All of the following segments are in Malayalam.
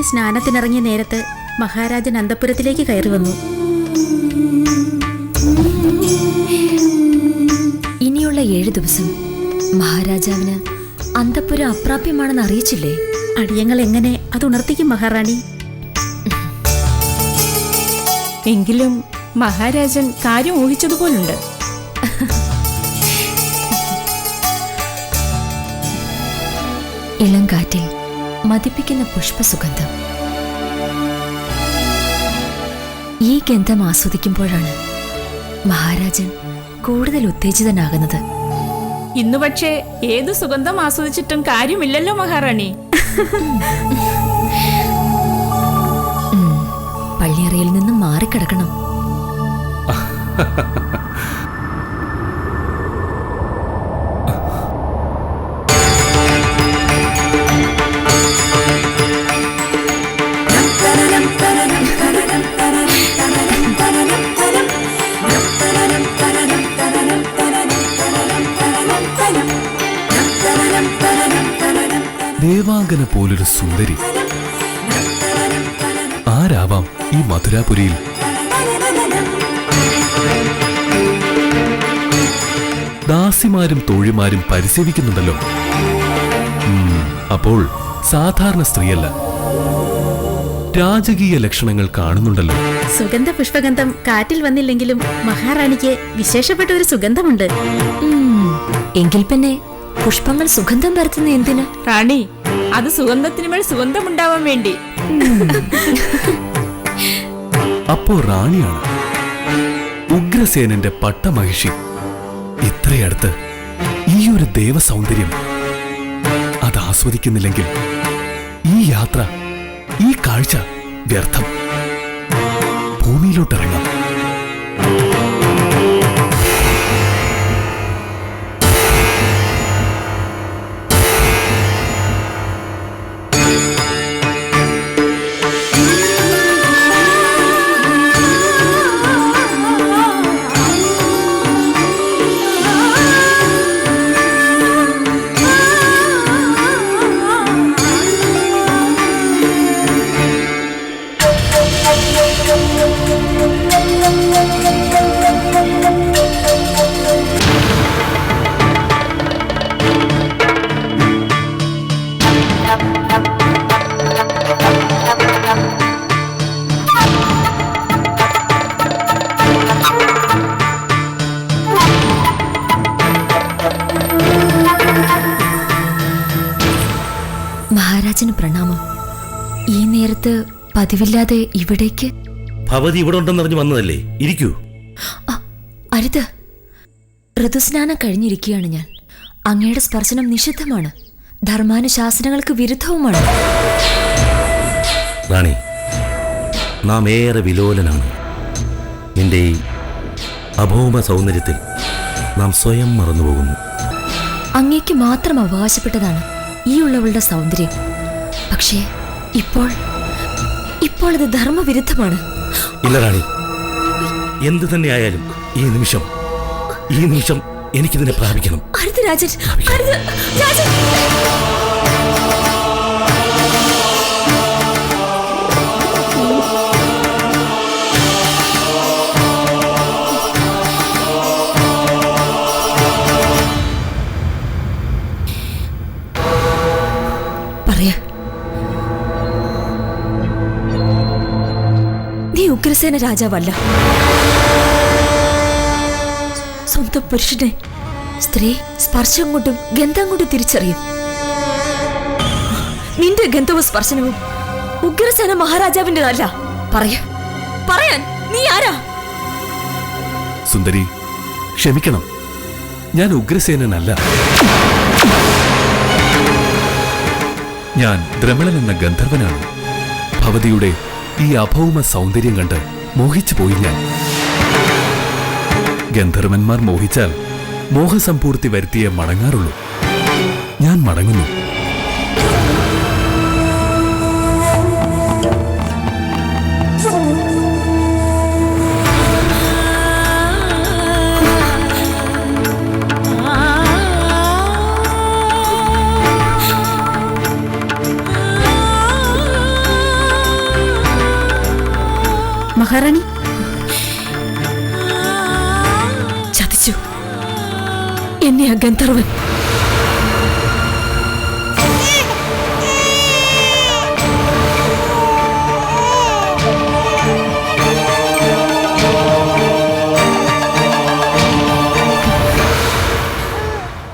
മഹാറാണി സ്നാനത്തിനിറങ്ങിയ നേരത്ത് മഹാരാജൻ അന്തപുരത്തിലേക്ക് കയറി വന്നു. ഇനിയുള്ള ഏഴു ദിവസം മഹാരാജാവിന് അന്തപുരം അപ്രാപ്യമാണെന്ന് അറിയിച്ചില്ലേ? അടിയങ്ങൾ എങ്ങനെ അത് ഉണർത്തിക്കും മഹാറാണി? എങ്കിലും മഹാരാജൻ കാര്യം ഊഹിച്ചതുപോലുണ്ട്. ഇളം കാറ്റിൽ മതിപ്പിക്കുന്ന പുഷ്പസുഗന്ധം. ഈ ഗന്ധം ആസ്വദിക്കുമ്പോഴാണ് മഹാരാജൻ കൂടുതൽ ഉത്തേജിതനാകുന്നത്. ഇന്നു പക്ഷേ ഏത് സുഗന്ധം ആസ്വദിച്ചിട്ടും കാര്യമില്ലല്ലോ മഹാറാണി. പള്ളിയറയിൽ നിന്നും മാറിക്കിടക്കണം. ദേവാംഗന പോലൊരു സുന്ദരി. ആരാവാം ഈ മധുരാപുരിയിൽ? ദാസിമാരും തോഴിമാരും പരിസേവിക്കുന്നുണ്ടല്ലോ. അപ്പോൾ സാധാരണ സ്ത്രീയല്ല. രാജകീയ ലക്ഷണങ്ങൾ കാണുന്നുണ്ടല്ലോ. സുഗന്ധ പുഷ്പഗന്ധം കാറ്റിൽ വന്നില്ലെങ്കിലും മഹാറാണിക്ക് വിശേഷപ്പെട്ട ഒരു സുഗന്ധമുണ്ട്. എങ്കിൽ പിന്നെ പുഷ്പങ്ങൾ സുഗന്ധം പരത്തുന്ന എന്തിന്? റാണി അത് സുഗന്ധം ഉണ്ടാവാൻ വേണ്ടി. അപ്പോ റാണിയാണ്. ഉഗ്രസേനന്റെ പട്ടമഹിഷി. ഇത്രയടുത്ത് ഈ ഒരു ദേവസൗന്ദര്യം അത് ആസ്വദിക്കുന്നില്ലെങ്കിൽ ഈ യാത്ര ഈ കാഴ്ച വ്യർത്ഥം. ഭൂമിയിലോട്ടിറങ്ങാം. മഹാരാജന് പ്രണാമം. ഈ നേരത്ത് പതിവില്ലാതെ ഇവിടേക്ക്? ഭവതി ഇവിടെ ഉണ്ടെന്നറിഞ്ഞ് വന്നതല്ലേ? ഇരിക്കൂ. അരുത്. ഋതുസ്നാനം കഴിഞ്ഞിരിക്കുകയാണ് ഞാൻ. അങ്ങയുടെ സ്പർശനം നിഷിദ്ധമാണ്. ധർമാനുശാസനങ്ങൾക്ക് വിരുദ്ധവുമാണ്. റാണി നാം ഏറെ വിലോലനാണ്. എന്റെ ഈ അഭൗമ സൗന്ദര്യത്തിൽ നാം സ്വയം മറന്നുപോകുന്നു. അങ്ങേക്ക് മാത്രം അവകാശപ്പെട്ടതാണ് ഈ ഉള്ളവളുടെ സൗന്ദര്യം. പക്ഷേ ഇപ്പോൾ ഇപ്പോൾ ഇത് ധർമ്മവിരുദ്ധമാണ്. ഇല്ല റാണി. എന്തു തന്നെയായാലും ഈ നിമിഷം ഈ നിമിഷം എനിക്കിതിനെ പ്രാപിക്കണം. അരുത് രാജൻ അരുത് രാജൻ. ഉഗ്രസേന രാജാവല്ല. സ്വന്തം പുരുഷനെ സ്ത്രീ സ്പർശം കൊണ്ടും ഗന്ധം കൊണ്ടും തിരിച്ചറിയും. നിന്റെ ഗന്ധവും സ്പർശനവും ഉഗ്രസേന മഹാരാജാവിന്റെതല്ല. പറയ. പറയാൻ നീ ആരാ? സുന്ദരി ക്ഷമിക്കണം. ഞാൻ ഉഗ്രസേനനല്ല. ഞാൻ ദ്രമളൻ എന്ന ഗന്ധർവനാണ്. ഭവതിയുടെ ഈ അഭൗമ സൗന്ദര്യം കണ്ട് മോഹിച്ചു പോയി ഞാൻ. ഗന്ധർവന്മാർ മോഹിച്ചാൽ മോഹസമ്പൂർത്തി വരുത്തിയേ മടങ്ങാറുള്ളൂ. ഞാൻ മടങ്ങുന്നു. മഹാറാണി. ചതിച്ചു. എന്നെ ആ ഗന്ധർവൻ.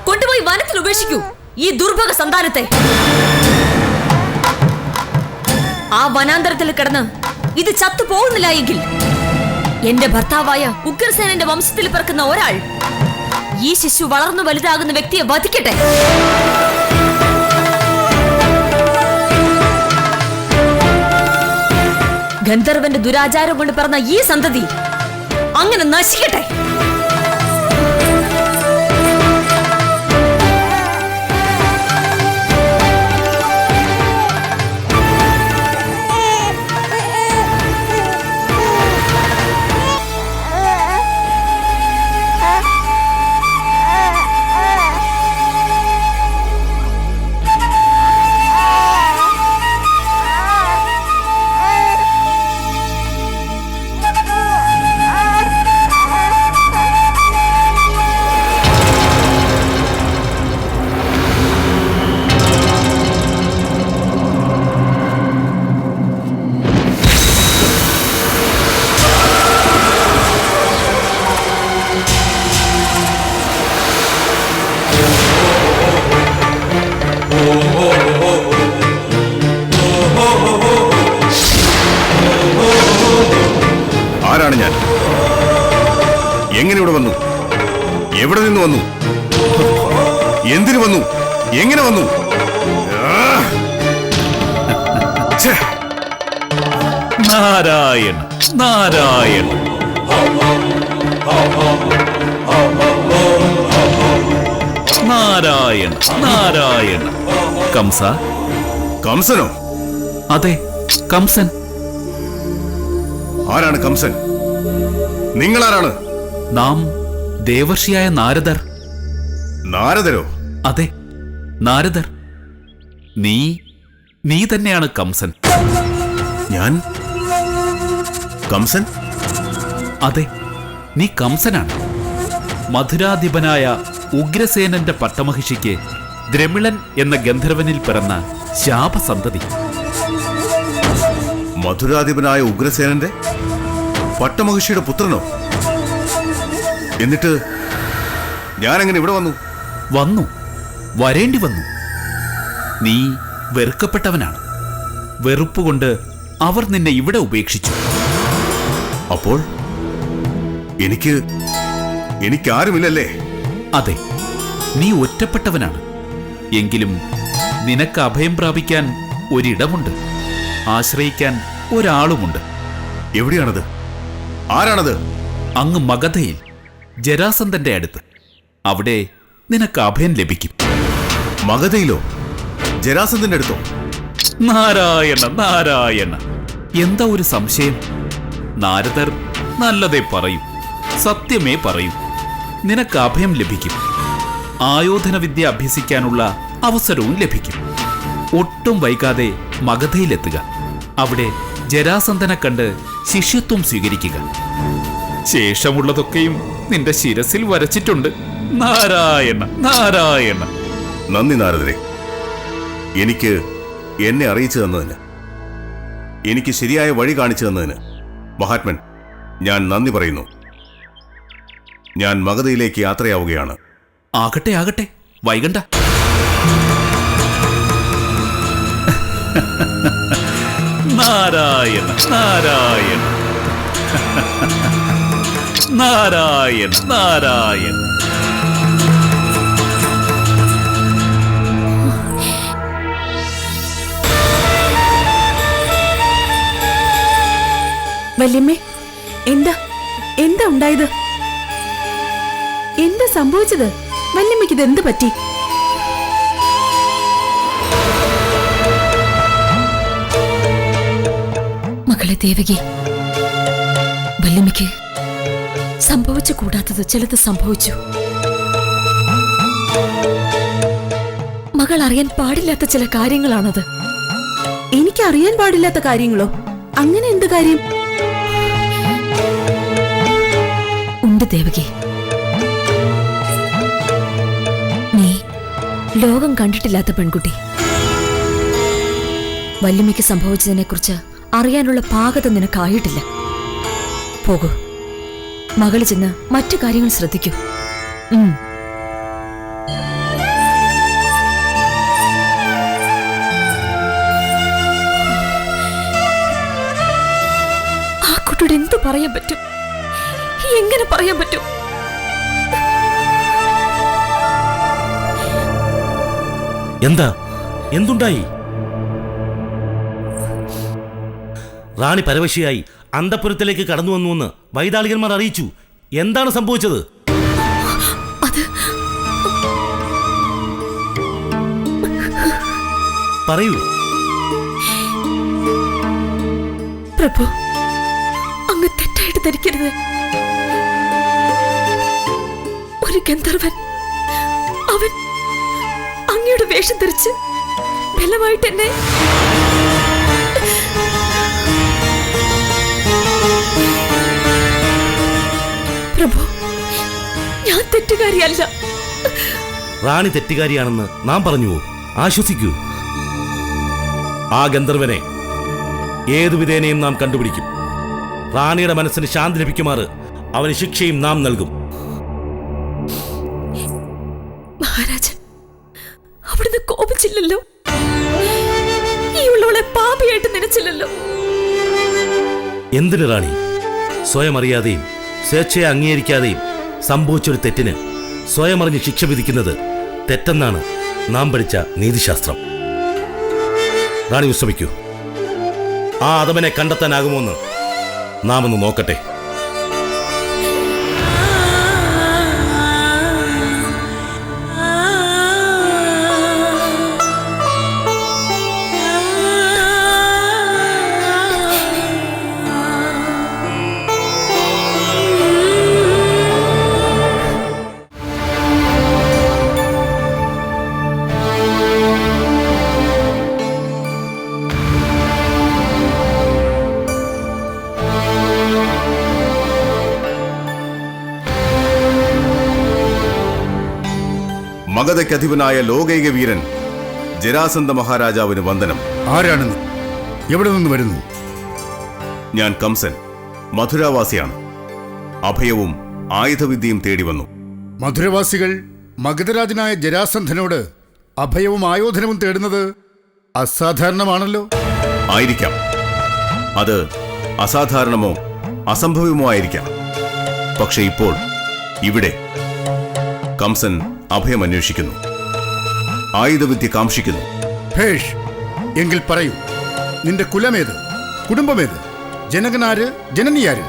കൊണ്ടുപോയി വനത്തിൽ ഉപേക്ഷിക്കൂ. ഈ ദുർഭഗ സന്താനത്തെ. ആ വനാന്തരത്തിൽ കിടന്ന് ഇത് ചത്തു പോകുന്നില്ല എങ്കിൽ എന്റെ ഭർത്താവായ ഉഗ്രസേനന്റെ വംശത്തിൽ പിറക്കുന്ന ഒരാൾ ഈ ശിശു വളർന്നു വലുതാകുന്ന വ്യക്തിയെ വധിക്കട്ടെ? ഗന്ധർവന്റെ ദുരാചാരം കൊണ്ട് പറഞ്ഞ ഈ സന്തതി അങ്ങനെ നശിക്കട്ടെ? വന്നു? എവിടെ നിന്ന് വന്നു? എന്തിനു വന്നു? എങ്ങനെ വന്നു! നാരായണ നാരായണ നാരായണ നാരായണ കംസ? കംസനോ? അതെ കംസൻ. ആരാണ് കംസൻ? നിങ്ങളാരാണ്? നാം ദേവർഷിയായ നാരദർ. നാരദരോ? അതെ നാരദർ. നീ നീ തന്നെയാണ് കംസൻ. ഞാൻ? കംസൻ? അതെ നീ കംസനാണ്. മധുരാധിപനായ ഉഗ്രസേനന്റെ പട്ടമഹിഷിക്ക് ദ്രമിളൻ എന്ന ഗന്ധർവനിൽ പിറന്ന ശാപസന്തതി. മധുരാധിപനായ ഉഗ്രസേനന്റെ പട്ടമഹിഷിയുടെ പുത്രനോ? എന്നിട്ട് ഞാൻ എങ്ങനെ ഇവിടെ വന്നു. വന്നു. വരേണ്ടി വന്നു. നീ വെറുക്കപ്പെട്ടവനാണ്. വെറുപ്പുകൊണ്ട് അവർ നിന്നെ ഇവിടെ ഉപേക്ഷിച്ചു. അപ്പോൾ എനിക്ക് എനിക്കാരുമില്ലല്ലേ? അതെ നീ ഒറ്റപ്പെട്ടവനാണ്. എങ്കിലും നിനക്ക് അഭയം പ്രാപിക്കാൻ ഒരിടമുണ്ട്. ആശ്രയിക്കാൻ ഒരാളുമുണ്ട്. എവിടെയാണത്? ആരാണത്? അങ്ങ് മഗധയിൽ. ജരാസന്ധന്റെ അടുത്ത്. അവിടെ നിനക്ക് അഭയം ലഭിക്കും. മഗധയിലോ? ജരാസന്ധന്റെ അടുത്തോ? നാരായണ നാരായണ. എന്താ ഒരു സംശയം? നാരദർ നല്ലതേ പറയും സത്യമേ പറയും. നിനക്ക് അഭയം ലഭിക്കും. ആയോധന വിദ്യ അഭ്യസിക്കാനുള്ള അവസരവും ലഭിക്കും. ഒട്ടും വൈകാതെ മഗധയിലെത്തുക. അവിടെ ജരാസന്ധനെ കണ്ട് ശിഷ്യത്വം സ്വീകരിക്കുക. ശേഷമുള്ളതൊക്കെയും നിന്റെ ശിരസിൽ വരച്ചിട്ടുണ്ട്. നാരായണ നാരായണ. നന്ദി നാരദരെ. എനിക്ക് എന്നെ അറിയിച്ചു തന്നതിന് എനിക്ക് ശരിയായ വഴി കാണിച്ചു തന്നതിന് മഹാത്മൻ ഞാൻ നന്ദി പറയുന്നു. ഞാൻ മഗധയിലേക്ക് യാത്രയാവുകയാണ്. ആകട്ടെ ആകട്ടെ. വൈകണ്ട. നാരായണ നാരായണ. നാരായണ നാരായണ വല്യമ്മേ എന്താ എന്താ ഉണ്ടായത്? എന്താ സംഭവിച്ചത്? വല്യമ്മയ്ക്ക് ഇത് എന്ത് പറ്റി? മകളെ ദേവകി വല്യമ്മയ്ക്ക് സംഭവിച്ചു കൂടാത്തത് ചിലത് സംഭവിച്ചു. മകൾ അറിയാൻ പാടില്ലാത്ത ചില കാര്യങ്ങളാണത്. എനിക്ക് അറിയാൻ പാടില്ലാത്ത കാര്യങ്ങളോ? അങ്ങനെ എന്ത് കാര്യം? ഉണ്ട് ദേവകി. നീ ലോകം കണ്ടിട്ടില്ലാത്ത പെൺകുട്ടി. വല്യമ്മയ്ക്ക് സംഭവിച്ചതിനെക്കുറിച്ച് അറിയാനുള്ള പാകത നിനക്കായിട്ടില്ല. പോകൂ. മകൾ ചെന്ന് മറ്റു കാര്യങ്ങൾ ശ്രദ്ധിക്കൂ. ആ കുട്ടിയോട് എന്ത് പറയാൻ പറ്റും? എങ്ങനെ പറയാൻ പറ്റും? എന്താ? എന്തുണ്ടായി? റാണി പരവശിയായി അന്തപുരത്തിലേക്ക് കടന്നു വന്നുവെന്ന് വൈതാളികന്മാർ അറിയിച്ചു. എന്താണ് സംഭവിച്ചത്? പറയൂ. പ്രഭു അങ്ങ് തെറ്റായിട്ട് ധരിക്കരുത്. ഒരു ഗന്ധർവൻ അവൻ അങ്ങയുടെ വേഷം ധരിച്ച് ബലമായിട്ട് എന്നെ പ്രഭു ഞാൻ തെറ്റുകാരിയല്ല. റാണി തെറ്റുകാരിയാണെന്ന് നാം പറഞ്ഞു ആശ്വസിക്കൂ. ആ ഗന്ധർവനെ ഏതു വിധേനയും നാം കണ്ടുപിടിക്കും. റാണിയുടെ മനസ്സിന് ശാന്തി ലഭിക്കുമാറ് അവന് ശിക്ഷയും നാം നൽകും. മഹാരാജൻ അവിടുന്ന് കോപിച്ചില്ലല്ലോ. ഈ ഉള്ളവളെ പാപിയായിട്ട് നനച്ചില്ലല്ലോ. എന്തിന് റാണി? സ്വയം അറിയാതെയും സ്വേച്ഛയെ അംഗീകരിക്കാതെയും സംഭവിച്ചൊരു തെറ്റിന് സ്വയം അറിഞ്ഞ് ശിക്ഷ വിധിക്കുന്നത് തെറ്റെന്നാണ് നാം പഠിച്ച നീതിശാസ്ത്രം. റാണി വിശ്രമിക്കൂ. ആ അധമനെ കണ്ടെത്താനാകുമോന്ന് നാം ഒന്ന് നോക്കട്ടെ. മഗധയ്ക്കധിപനായ ലോകൈക വീരൻ ജരാസന്ധ മഹാരാജാവിന് വന്ദനം. ആരാണ് എവിടെ നിന്ന് വരുന്നു? ഞാൻ കംസൻ മധുരാവാസിയാണ്. അഭയവും ആയുധവിദ്യയും തേടി വന്നു. മധുരവാസികൾ മഗധരാജനായ ജരാസന്ധനോട് അഭയവും ആയോധനവും തേടുന്നത് അസാധാരണമാണല്ലോ. ആയിരിക്കാം. അത് അസാധാരണമോ അസംഭവ്യമോ ആയിരിക്കാം. പക്ഷെ ഇപ്പോൾ ഇവിടെ കംസൻ അഭയം അന്വേഷിക്കുന്നു. ആയുധവിദ്യ കാംക്ഷിക്കുന്നു. ഭേഷ് എങ്കിൽ പറയൂ. നിന്റെ കുലമേത്? കുടുംബമേത്? ജനകനാര്? ജനനിയാര്?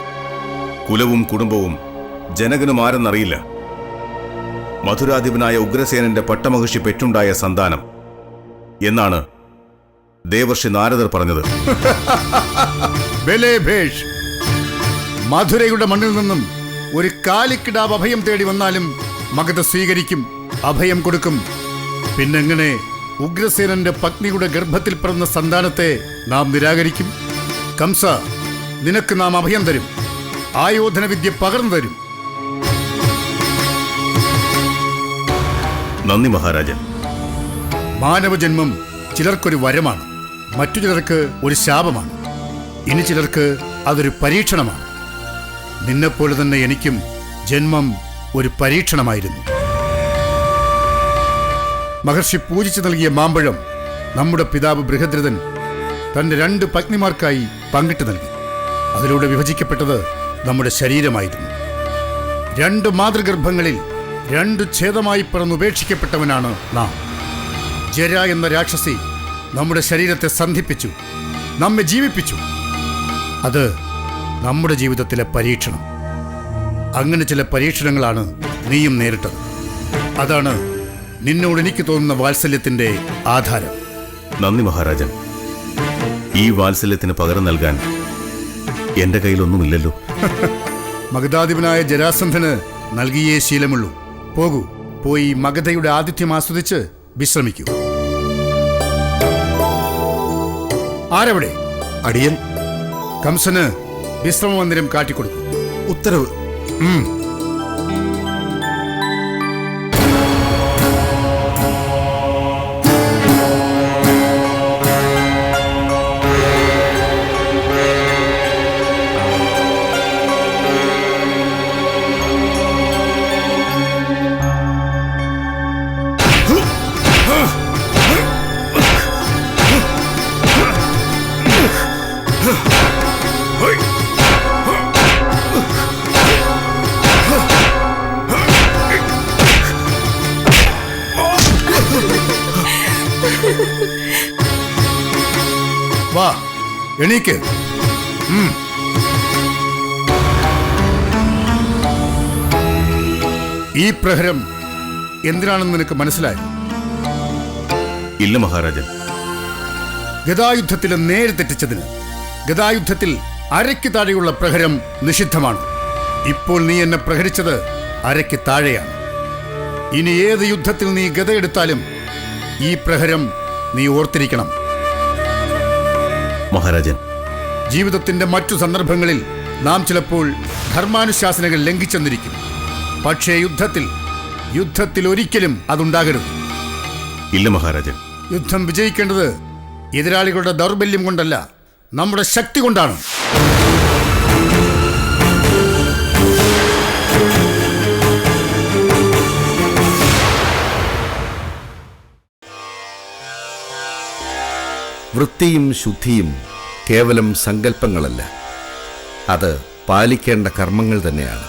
കുലവും കുടുംബവും ജനകനും ആരെന്നറിയില്ല മധുരാധിപനായ ഉഗ്രസേനന്റെ പട്ടമഹർഷി പെറ്റുണ്ടായ സന്താനം എന്നാണ് ദേവർഷി നാരദർ പറഞ്ഞത്. മധുരയുടെ മണ്ണിൽ നിന്നും ഒരു കാലിക്കിടാവ് അഭയം തേടി വന്നാലും മഗധ സ്വീകരിക്കും അഭയം കൊടുക്കും. പിന്നെങ്ങനെ ഉഗ്രസേനന്റെ പത്നിയുടെ ഗർഭത്തിൽ പിറന്ന സന്താനത്തെ നാം നിരാകരിക്കും. കംസ നിനക്ക് നാം അഭയം തരും. ആയോധന വിദ്യ പകർന്നു തരും. നന്ദി മഹാരാജൻ. മാനവജന്മം ചിലർക്കൊരു വരമാണ് മറ്റു ചിലർക്ക് ഒരു ശാപമാണ്. ഇനി ചിലർക്ക് അതൊരു പരീക്ഷണമാണ്. നിന്നെപ്പോലെ തന്നെ എനിക്കും ജന്മം ഒരു പരീക്ഷണമായിരുന്നു. മഹർഷി പൂജിച്ചു നൽകിയ മാമ്പഴം നമ്മുടെ പിതാവ് ബൃഹദ്രഥൻ തന്റെ രണ്ട് പത്നിമാർക്കായി പങ്കിട്ട് നൽകി. അതിലൂടെ വിഭജിക്കപ്പെട്ടത് നമ്മുടെ ശരീരമായിരുന്നു. രണ്ട് മാതൃഗർഭങ്ങളിൽ രണ്ട് ഛേദമായി പിറന്നുപേക്ഷിക്കപ്പെട്ടവനാണ് നാം. ജര എന്ന രാക്ഷസി നമ്മുടെ ശരീരത്തെ സന്ധിപ്പിച്ചു നമ്മെ ജീവിപ്പിച്ചു. അത് നമ്മുടെ ജീവിതത്തിലെ പരീക്ഷണം. അങ്ങനെ ചില പരീക്ഷണങ്ങളാണ് നീയും നേരിട്ടത്. അതാണ് നിന്നോട് എനിക്ക് തോന്നുന്ന വാത്സല്യത്തിന്റെ ആധാരം. നന്ദി മഹാരാജൻ. ഈ വാത്സല്യത്തിന് പകരം നൽകാൻ എന്റെ കയ്യിലൊന്നുമില്ലല്ലോ. മഗധാധിപനായ ജരാസന്ധന് നൽകിയേ ശീലമുള്ളൂ. പോകൂ പോയി മഗധയുടെ ആതിഥ്യം ആസ്വദിച്ച് വിശ്രമിക്കൂ. ആരവിടെ? അടിയൻ. കംസന് വിശ്രമമന്ദിരം കാട്ടിക്കൊടുക്കും. ഉത്തരവ്. 嗯。എണീക്ക്. ഈ പ്രഹരം എന്തിനാണെന്ന് നിനക്ക് മനസ്സിലായി? ഇല്ല മഹാരാജൻ. ഗതായുദ്ധത്തിൽ നേരെ തെറ്റിച്ചതിന് ഗതായുദ്ധത്തിൽ അരയ്ക്ക് താഴെയുള്ള പ്രഹരം നിഷിദ്ധമാണ്. ഇപ്പോൾ നീ എന്നെ പ്രഹരിച്ചത് അരയ്ക്ക് താഴെയാണ്. ഇനി ഏത് യുദ്ധത്തിൽ നീ ഗതയെടുത്താലും ഈ പ്രഹരം നീ ഓർത്തിരിക്കണം. മഹാരാജൻ. ജീവിതത്തിന്റെ മറ്റു സന്ദർഭങ്ങളിൽ നാം ചിലപ്പോൾ ധർമാനുശാസനകൾ ലംഘിച്ചെന്നിരിക്കും. പക്ഷേ യുദ്ധത്തിൽ യുദ്ധത്തിൽ ഒരിക്കലും അതുണ്ടാകരുത്. ഇല്ല മഹാരാജൻ. യുദ്ധം വിജയിക്കേണ്ടത് എതിരാളികളുടെ ദൗർബല്യം കൊണ്ടല്ല നമ്മുടെ ശക്തി കൊണ്ടാണ്. വൃത്തിയും ശുദ്ധിയും കേവലം സങ്കല്പങ്ങളല്ല. അത് പാലിക്കേണ്ട കർമ്മങ്ങൾ തന്നെയാണ്.